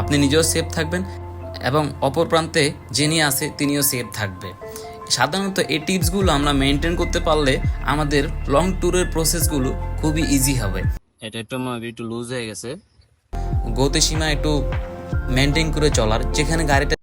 আপনি নিজেও সেফ থাকবেন এবং অপর প্রান্তে যিনি আছে তিনিও সেফ থাকবে। সাধারণত এই টিপসগুলো আমরা মেনটেন করতে পারলে আমাদের লং ট্যুরের প্রসেসগুলো খুবই ইজি হবে। এটা একটু আমার একটু লুজ হয়ে গেছে। গতিসীমা একটু মেনটেন করে চলার যেখানে গাড়িটা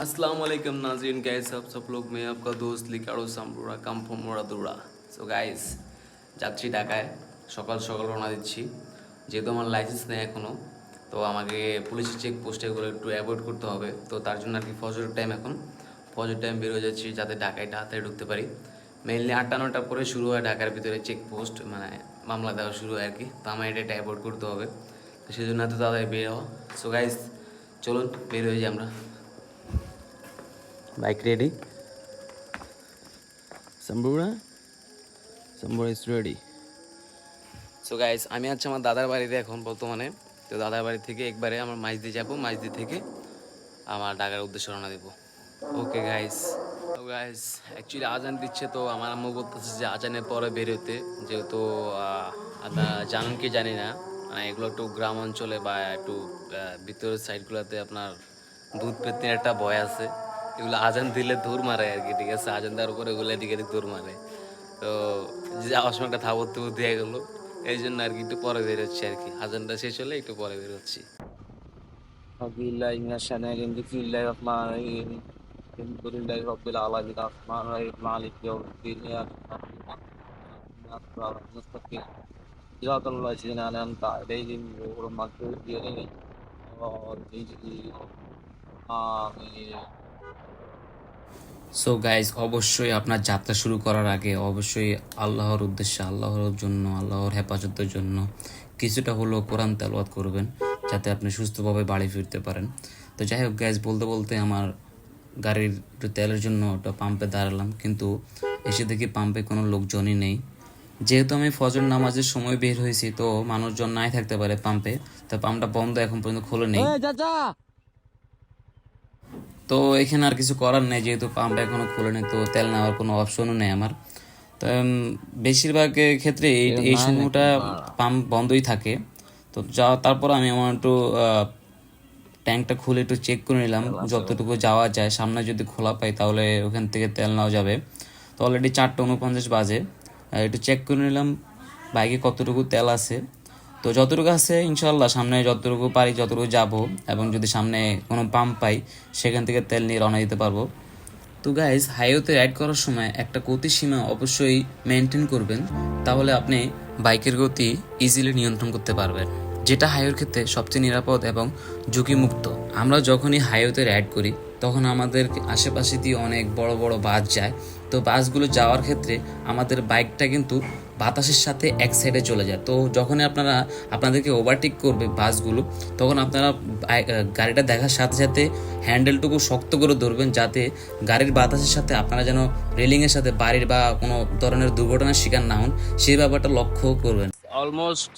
अस्सलाम वालेकुम नाजरीन गाइस आप सब लोग मैं आपका दोस्त लिकाड़ो সামরুরা কাম ফ্রম মোরাদুরা সো গাইস যাচ্ছি ঢাকায় সকাল সকাল রওনা দিচ্ছি যেহেতু আমার লাইসেন্স নেই এখনও তো আমাকে পুলিশের চেক পোস্টে এগুলো একটু অ্যাভয়েড করতে হবে তো তার জন্য আর কি ফজরের টাইম এখন ফজর টাইম বের হয়ে যাচ্ছি যাতে ঢাকায় তাড়াতাড়ি ঢুকতে পারি মেনলি আটটা নটার পরে শুরু হয় ঢাকার ভিতরে চেক পোস্ট মানে মামলা দেওয়া শুরু হয় আর কি তো আমার এটা অ্যাভয়েড করতে হবে তো সেই জন্য এত তাড়াতাড়ি বের হওয়া সো গাইস চলুন বের হয়ে যাই আমরা বাইক রেডি সাম্বুরা সাম্বুরা ইজ রেডি সো গাইস আমি আছি আমার দাদার বাড়িতে এখন বর্তমানে। তো দাদার বাড়ি থেকে একবারে আমার মাইজদি যাব। মাইজদি থেকে আমার ঢাকার উদ্দেশ্যে রওনা দেবো। ওকে গাইস তো গাইস অ্যাকচুয়ালি আজান দিচ্ছে তো আমার আম্মু বলতেছে যে আজানের পরে বেরোতে। যেহেতু আহ, জানেন কি জানি না। মানে এগুলো একটু গ্রাম অঞ্চলে বা একটু ভিতরের সাইডগুলোতে আপনার দুধ পেতনির একটা ভয় আছে। এগুলো আজান দিলে দৌড় মারে আর কি, ঠিক আছে? আজান দেওয়ার পরে এগুলো এদিকে এদিক দৌড় মারে। তো যাওয়ার সময় একটা থাবত দিয়ে গেলো। এই জন্য আর কি একটু পরে বেরোচ্ছি আর কি। আজানটা শেষ হলে একটু পরে বেরোচ্ছি। আলহামদুলিল্লাহি সো গাইজ অবশ্যই আপনার যাত্রা শুরু করার আগে অবশ্যই আল্লাহর উদ্দেশ্যে, আল্লাহর জন্য, আল্লাহর হেফাজতের জন্য কিছুটা হলেও কোরআন তেলওয়াত করবেন, যাতে আপনি সুস্থভাবে বাড়ি ফিরতে পারেন। তো যাই হোক গ্যাস বলতে বলতে আমার গাড়ির একটু তেলের জন্য ওটা পাম্পে দাঁড়ালাম, কিন্তু এসে দেখি পাম্পে কোনো লোকজনই নেই। যেহেতু আমি ফজর নামাজের সময় বের হয়েছি, তো মানুষজন নাই থাকতে পারে পাম্পে তো পাম্পটা বন্ধ এখন পর্যন্ত খোলে নেই। তো এখানে আর কিছু করার নেই যেহেতু পাম্প এখনও খোলেনি তো তেল নেওয়ার কোনো অপশনও নেই আমার। তো বেশিরভাগ ক্ষেত্রে এই এই সময়টা পাম্প বন্ধই থাকে। তো যা তারপর আমি আমার একটু ট্যাঙ্কটা খুলে একটু চেক করে নিলাম যতটুকু যাওয়া যায়। সামনে যদি খোলা পাই তাহলে ওখান থেকে তেল নেওয়া যাবে। তো অলরেডি চারটে উনপঞ্চাশ বাজে। একটু চেক করে নিলাম বাইকে কতটুকু তেল আছে। তো যতটুকু আছে ইনশাল্লাহ সামনে যতটুকু পারি, যতটুকু যাব এবং যদি সামনে কোনো পাম্প পাই, সেখান থেকে তেল নিয়ে রওনা দিতে পারব। তো গাইজ হাইওয়েতে রাইড করার সময় একটা গতি সীমা অবশ্যই মেনটেন করবেন। তাহলে আপনি বাইকের গতি ইজিলি নিয়ন্ত্রণ করতে পারবেন, যেটা হাইওয়ের ক্ষেত্রে সবচেয়ে নিরাপদ এবং ঝুঁকিমুক্ত। আমরা যখনই হাইওয়েতে রাইড করি, তখন আমাদের আশেপাশে দিয়ে অনেক বড় বড় বাস যায়। তো বাসগুলো যাওয়ার ক্ষেত্রে আমাদের বাইকটা কিন্তু বাতাসের সাথে এক সাইডে চলে যায়। তো যখনই আপনারা, আপনাদেরকে ওভারটেক করবে বাসগুলো, তখন আপনারা গাড়িটা দেখার সাথে সাথে হ্যান্ডেলটুকু শক্ত করে ধরবেন যাতে গাড়ির বাতাসের সাথে আপনারা যেন রেলিংয়ের সাথে বাড়ির বা কোনো ধরনের দুর্ঘটনার শিকার না হন, সেই ব্যাপারটা লক্ষ্য করবেন। অলমোস্ট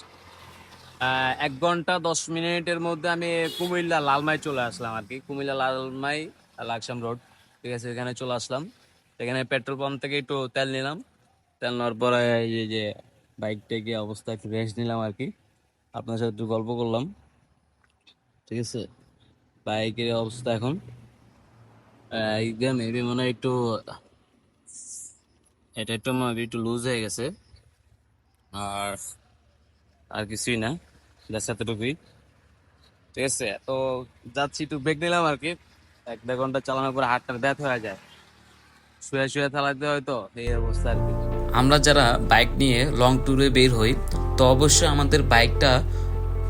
এক ঘণ্টা দশ মিনিটের মধ্যে আমি কুমিল্লা লালমাই চলে আসলাম আর কি। কুমিল্লা লালমাই, লাকসাম রোড, ঠিক আছে এখানে চলে আসলাম। এখানে পেট্রোল পাম্প থেকে একটু তেল নিলাম। তেল নেওয়ার পরে এই যে- বাইকটা গিয়ে অবস্থা একটু রেস্ট নিলাম আর কি। আপনার সাথে একটু গল্প করলাম। ঠিক আছে? বাইকের অবস্থা এখন। মেবি মনে হয় একটু, এটা একটু মনে একটু লুজ হয়ে গেছে। আর আর কিছুই না। ব্যাস এতটুকুই। ঠিক আছে? তো যাচ্ছি, একটু ব্রেক নিলাম আর কি। এক দেড় ঘণ্টা চালানোর পরে হাতটার ব্যথ হয়ে যায়। শুয়ে শুয়ে হয় তো, এই অবস্থা আর কি। আমরা যারা বাইক নিয়ে লং ট্যুরে বের হই, তো অবশ্যই আমাদের বাইকটা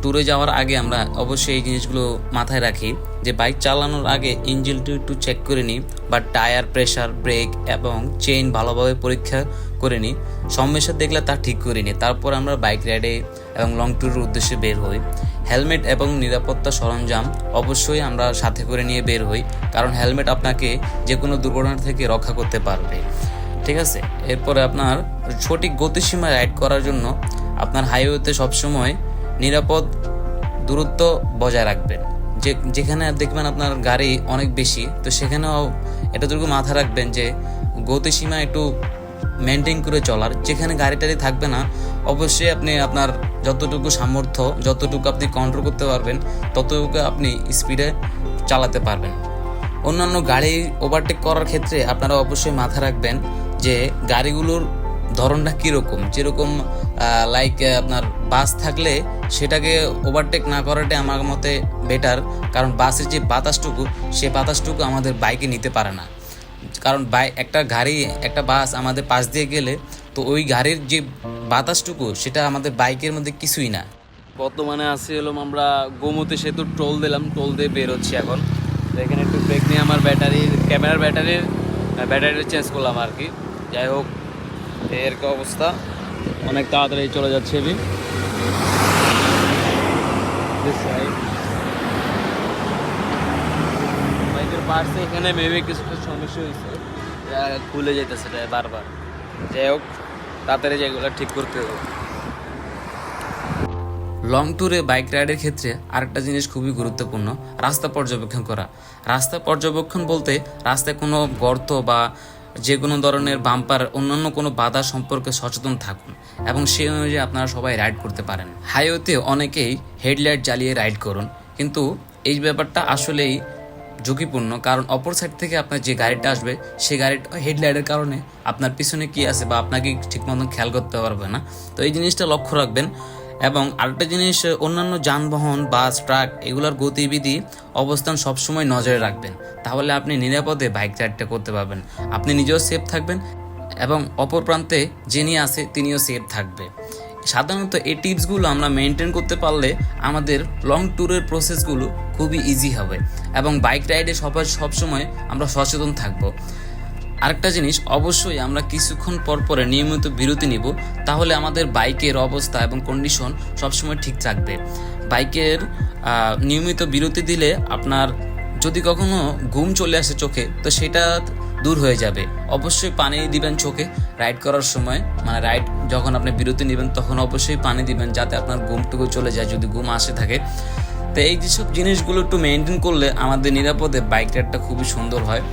ট্যুরে যাওয়ার আগে আমরা অবশ্যই এই জিনিসগুলো মাথায় রাখি, যে বাইক চালানোর আগে ইঞ্জিনটা একটু চেক করে নিই, বা টায়ার প্রেশার ব্রেক এবং চেইন ভালোভাবে পরীক্ষা করে নিই সমস্যা দেখলে তা ঠিক করে নিই, তারপর আমরা বাইক রাইডে এবং লং ট্যুরের উদ্দেশ্যে বের হই। হেলমেট এবং নিরাপত্তা সরঞ্জাম অবশ্যই আমরা সাথে করে নিয়ে বের হই, কারণ হেলমেট আপনাকে যে কোনো দুর্ঘটনা থেকে রক্ষা করতে পারবে। ঠিক আছে? এরপরে আপনার সঠিক গতিসীমা রাইড করার জন্য আপনার হাইওয়েতে সবসময় নিরাপদ দূরত্ব বজায় রাখবেন। যে, যেখানে দেখবেন আপনার গাড়ি অনেক বেশি, তো সেখানেও এতটুকু মাথা রাখবেন যে গতিসীমা একটু মেনটেন করে চলার। যেখানে গাড়ি টাড়ি থাকবে না, অবশ্যই আপনি আপনার যতটুকু সামর্থ্য, যতটুকু আপনি কন্ট্রোল করতে পারবেন, ততটুকু আপনি স্পিডে চালাতে পারবেন। অন্যান্য গাড়ি ওভারটেক করার ক্ষেত্রে আপনারা অবশ্যই মাথা রাখবেন যে গাড়িগুলোর ধরনটা কীরকম। যেরকম লাইক আপনার বাস থাকলে সেটাকে ওভারটেক না করাটাই আমার মতে বেটার কারণ বাসের যে বাতাসটুকু, সে বাতাসটুকু আমাদের বাইকে নিতে পারে না। কারণ বাই একটা গাড়ি, একটা বাস আমাদের পাশ দিয়ে গেলে তো ওই গাড়ির যে বাতাসটুকু, সেটা আমাদের বাইকের মধ্যে কিছুই না। বর্তমানে আসি হলাম আমরা গোমতী সেতু টোল দিলাম, টোল দিয়ে বের হচ্ছি এখন এখানে একটু ব্রেক নিয়ে আমার ব্যাটারির, ক্যামেরার ব্যাটারির ব্যাটারি চেঞ্জ করলাম আর কি। যাই হোক, এর কি অবস্থা? অনেক তাড়াতাড়ি চলে যাচ্ছে আমি পার্টসে এখানে মেবি কিছু কিছু সমস্যা হয়েছে। যা খুলে যেতেছে এটা বারবার। যাই হোক তাড়াতাড়ি যেগুলো ঠিক করতে হবে। লং ট্যুরে বাইক রাইডের ক্ষেত্রে আরেকটা জিনিস খুবই গুরুত্বপূর্ণ রাস্তা পর্যবেক্ষণ করা। রাস্তা পর্যবেক্ষণ বলতে রাস্তায় কোনো গর্ত বা যে কোনো ধরনের বাম্পার অন্যান্য কোনো বাধা সম্পর্কে সচেতন থাকুন এবং সেই অনুযায়ী আপনারা সবাই রাইড করতে পারেন। হাইওয়েতে অনেকেই হেডলাইট জ্বালিয়ে রাইড করুন কিন্তু এই ব্যাপারটা আসলেই ঝুঁকিপূর্ণ, কারণ অপর সাইড থেকে আপনার যে গাড়িটা আসবে, সেই গাড়িটা হেডলাইটের কারণে আপনার পিছনে কি আছে বা আপনাকে ঠিক মতন খেয়াল করতে পারবে না। তো এই জিনিসটা লক্ষ্য রাখবেন। এবং আরেকটা জিনিস, অন্যান্য যানবাহন, বাস, ট্রাক এগুলোর গতিবিধি, অবস্থান সবসময় নজরে রাখবেন। তাহলে আপনি নিরাপদে বাইক রাইডটা করতে পারবেন। আপনি নিজেও সেফ থাকবেন এবং অপর প্রান্তে যিনি আছে তিনিও সেফ থাকবে। সাধারণত এই টিপসগুলো আমরা মেনটেন করতে পারলে আমাদের লং ট্যুরের প্রসেসগুলো খুবই ইজি হবে এবং বাইক রাইডে সবাই সবসময় আমরা সচেতন থাকব। আরেকটা জিনিস, অবশ্যই আমরা কিছুক্ষণ পর পরে নিয়মিত বিরতি নিব, তাহলে আমাদের বাইকের অবস্থা এবং কন্ডিশন সবসময় ঠিক থাকবে। বাইকের নিয়মিত বিরতি দিলে আপনার যদি কখনো ঘুম চলে আসে চোখে, তো সেটা দূর হয়ে যাবে। অবশ্যই পানি দিবেন চোখে। রাইড করার সময় মানে রাইড যখন আপনি বিরতি নেবেন, তখন অবশ্যই পানি দিবেন যাতে আপনার ঘুমটুকু চলে যায়, যদি ঘুম আসে থাকে। তো এই যেসব জিনিসগুলো একটু মেনটেন করলে আমাদের নিরাপদে বাইক রাইডটা খুবই সুন্দর হয়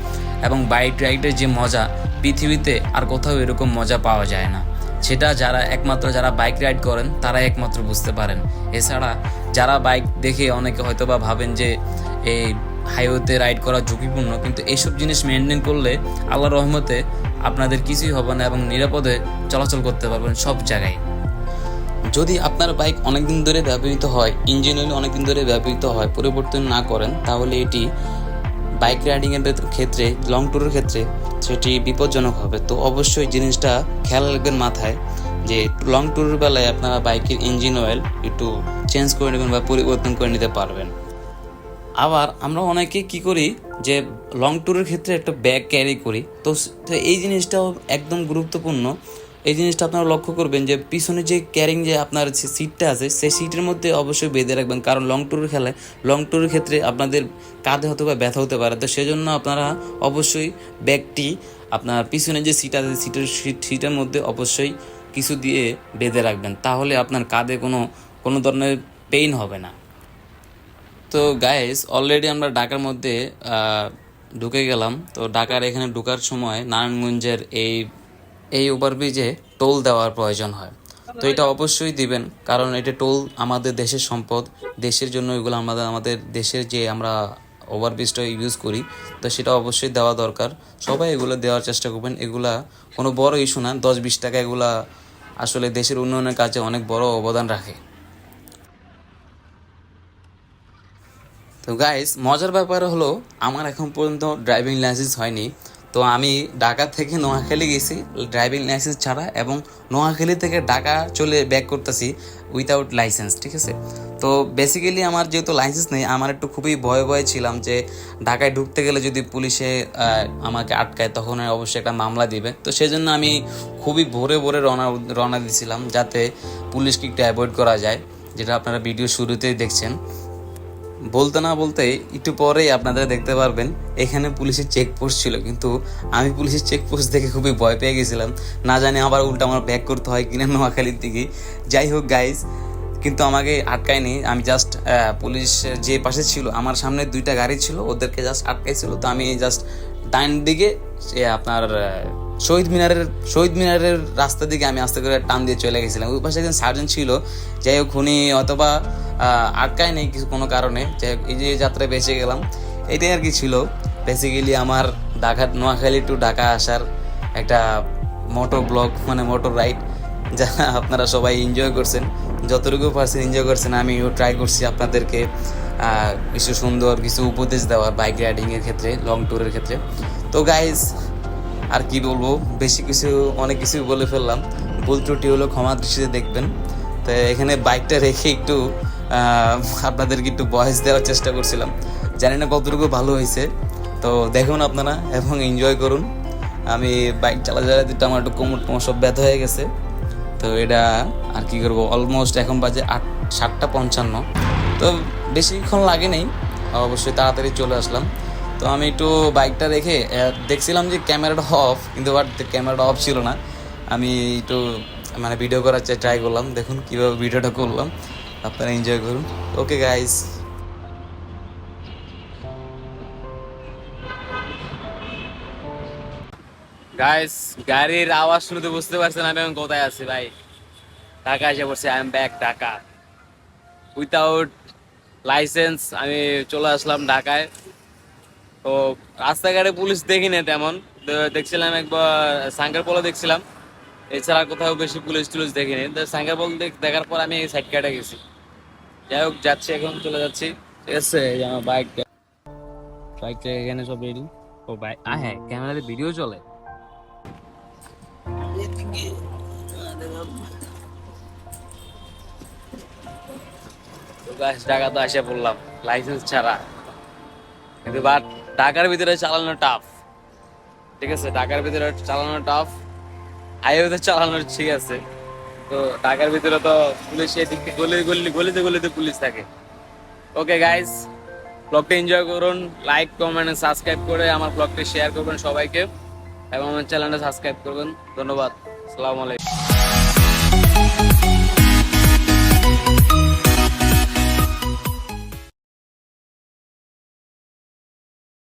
এবং বাইক রাইডের যে মজা, পৃথিবীতে আর কোথাও এরকম মজা পাওয়া যায় না। সেটা যারা একমাত্র যারা বাইক রাইড করেন তারা একমাত্র বুঝতে পারেন। এছাড়া যারা বাইক দেখে অনেকে হয়তো বা ভাবেন যে, এই হাইওয়েতে রাইড করা ঝুঁকিপূর্ণ, কিন্তু এইসব জিনিস মেনটেন করলে আল্লাহ রহমতে আপনাদের কিছুই হবে না এবং নিরাপদে চলাচল করতে পারবেন সব জায়গায়। যদি আপনার বাইক অনেকদিন ধরে ব্যবহৃত হয়, ইঞ্জিন অয়েল অনেকদিন ধরে ব্যবহৃত হয়, পরিবর্তন না করেন, তাহলে এটি বাইক রাইডিংয়ের ক্ষেত্রে, লং ট্যুরের ক্ষেত্রে সেটি বিপজ্জনক হবে। তো অবশ্যই জিনিসটা খেয়াল রাখবেন মাথায় যে লং ট্যুরের বেলায় আপনারা বাইকের ইঞ্জিন অয়েল একটু চেঞ্জ করে নেবেন বা পরিবর্তন করে নিতে পারবেন। আবার আমরা অনেকে কি করি যে লং ট্যুরের ক্ষেত্রে একটা ব্যাগ ক্যারি করি। তো এই জিনিসটাও একদম গুরুত্বপূর্ণ। এই জিনিসটা আপনারা লক্ষ্য করবেন যে পিছনে যে ক্যারিং যে আপনার সিটটা আছে, সেই সিটের মধ্যে অবশ্যই বেঁধে রাখবেন। কারণ লং ট্যুরের খেলায় লং ট্যুরের ক্ষেত্রে আপনাদের কাঁধে হয়তো বা ব্যথা হতে পারে। তো সেজন্য আপনারা অবশ্যই ব্যাগটি আপনার পিছনে যে সিট আছে সিটের সিট সিটের মধ্যে অবশ্যই কিছু দিয়ে বেঁধে রাখবেন। তাহলে আপনার কাঁধে কোনো কোনো ধরনের পেইন হবে না। তো গাইস অলরেডি আমরা ঢাকার মধ্যে ঢুকে গেলাম। তো ঢাকার এখানে ঢুকার সময় নারায়ণগঞ্জের এই এই ওভারব্রিজে টোল দেওয়ার প্রয়োজন হয়। তো এটা অবশ্যই দিবেন, কারণ এটা টোল আমাদের দেশের সম্পদ। দেশের জন্য এগুলো আমাদের আমাদের দেশের যে আমরা ওভারব্রিজটা ইউজ করি, তো সেটা অবশ্যই দেওয়া দরকার। সবাই এগুলো দেওয়ার চেষ্টা করবেন। এগুলা কোনো বড় ইস্যু না। দশ বিশ টাকা এগুলা আসলে দেশের উন্নয়নের কাজে অনেক বড় অবদান রাখে। তো গাইস মজার ব্যাপার হলো, আমার এখন পর্যন্ত ড্রাইভিং লাইসেন্স হয়নি। তো আমি ঢাকা থেকে নোয়াখালী গেছি ড্রাইভিং লাইসেন্স ছাড়া, এবং নোয়াখালী থেকে ঢাকা চলে ব্যাক করতেছি উইথাউট লাইসেন্স ঠিক আছে? তো বেসিক্যালি আমার যেহেতু লাইসেন্স নেই, আমার একটু খুবই ভয়ে ভয়ে ছিলাম যে ঢাকায় ঢুকতে গেলে যদি পুলিশে আমাকে আটকায়, তখন অবশ্যই একটা মামলা দিবে। তো সেই জন্য আমি খুবই ভোরে ভোরে রওনা রওনা দিয়েছিলাম যাতে পুলিশকে একটু অ্যাভয়েড করা যায়, যেটা আপনারা ভিডিও শুরুতেই দেখছেন। বলতে না বলতে একটু পরেই আপনারা দেখতে পারবেন, এখানে পুলিশের চেকপোস্ট ছিল। কিন্তু আমি পুলিশের চেকপোস্ট দেখে খুবই ভয় পেয়ে গেছিলাম। না জানি আবার উল্টা আমার ব্যাক করতে হয় কিনা নোয়াখালীর দিকে। যাই হোক গাইজ কিন্তু আমাকে আটকায়নি। আমি জাস্ট পুলিশ যে পাশে ছিল, আমার সামনে দুইটা গাড়ি ছিল, ওদেরকে জাস্ট আটকাইছিল। তো আমি জাস্ট ডাইন দিকে আপনার শহীদ মিনারের শহীদ মিনারের রাস্তা দিকে আমি আস্তে করে টান দিয়ে চলে গেছিলাম। ওই পাশে একজন সার্জন ছিল, যাই হোক উনি অথবা আটকায় নেই কিছু কোনো কারণে, যাই হোক এই যে যাত্রায় বেঁচে গেলাম, এটাই আর কি ছিল। বেসিক্যালি আমার ঢাকা, নোয়াখালী টু ঢাকা আসার একটা মোটো ব্লগ মানে মোটর রাইড যা আপনারা সবাই এনজয় করছেন। যতটুকু পারছেন এনজয় করছেন, আমিও ট্রাই করছি আপনাদেরকে কিছু সুন্দর, কিছু উপদেশ দেওয়ার বাইক রাইডিংয়ের ক্ষেত্রে লং ট্যুরের ক্ষেত্রে। তো গাইজ আর কি বলব, বেশি কিছু, অনেক কিছু বলে ফেললাম। ভুল ত্রুটি হলো ক্ষমা দৃষ্টিতে দেখবেন। তো এখানে বাইকটা রেখে একটু আপনাদেরকে একটু বয়স দেওয়ার চেষ্টা করছিলাম। জানি না কতটুকু ভালো হয়েছে। তো দেখুন আপনারা এবং এনজয় করুন। আমি বাইক চালা চালাতে আমার একটু কোমর টোমর সব ব্যথা হয়ে গেছে। তো এটা আর কি করব অলমোস্ট এখন বাজে আট, সাতটা পঞ্চান্ন। তো বেশিক্ষণ লাগে নেই, অবশ্যই তাড়াতাড়ি চলে আসলাম। তো আমি একটু বাইকটা রেখে দেখছিলাম যে ক্যামেরাটা অফ কিন্তু বাট ক্যামেরাটা অফ ছিল না। আমি একটু মানে ভিডিও করার ট্রাই করলাম, দেখুন কীভাবে ভিডিওটা করলাম। আপনারা এনজয় করুন। ওকে গাইস গাইস গাড়ির আওয়াজ শুনতে বুঝতে পারছেন আমি এখন কোথায় আছি, ভাই? ঢাকা এসে পড়ছি I am back Dhaka. Without licence আমি চলে আসলাম ঢাকায়। তো রাস্তাঘাটে পুলিশ দেখিনি তেমন। দেখছিলাম একবার সাঙ্গার পোলো দেখছিলাম। এছাড়া কোথাও বেশি পুলিশ টুলিশ দেখিনি তো সাঙ্গার পোল দেখার পর আমি এই সাইড কাটে গেছি। যাই হোক যাচ্ছি এখন চলে যাচ্ছি। ঠিক আছে আমার বাইকটা বাইকটা এখানে সব রেডি ও বাইক আ হ্যাঁ ক্যামেরাতে ভিডিও চলে। ঢাকা তো আসে পড়লাম। লাইসেন্স ছাড়া। কিন্তু বাট ঢাকার ভিতরে চালানো টাফ ঠিক আছে, ঢাকার ভিতরে চালানো টাফ হাইওয়েতে চালানো ঠিক আছে। তো ঢাকার ভিতরে তো পুলিশ এদিক গলি গলি গলিতে গলিতে পুলিশ থাকে। ওকে গাইস ব্লগটা এনজয় করুন লাইক কমেন্ট সাবস্ক্রাইব করে আমার ব্লগটা শেয়ার করবেন সবাইকে। এবং আমার চ্যানেলটা সাবস্ক্রাইব করবেন। ধন্যবাদ। আসসালামু আলাইকুম।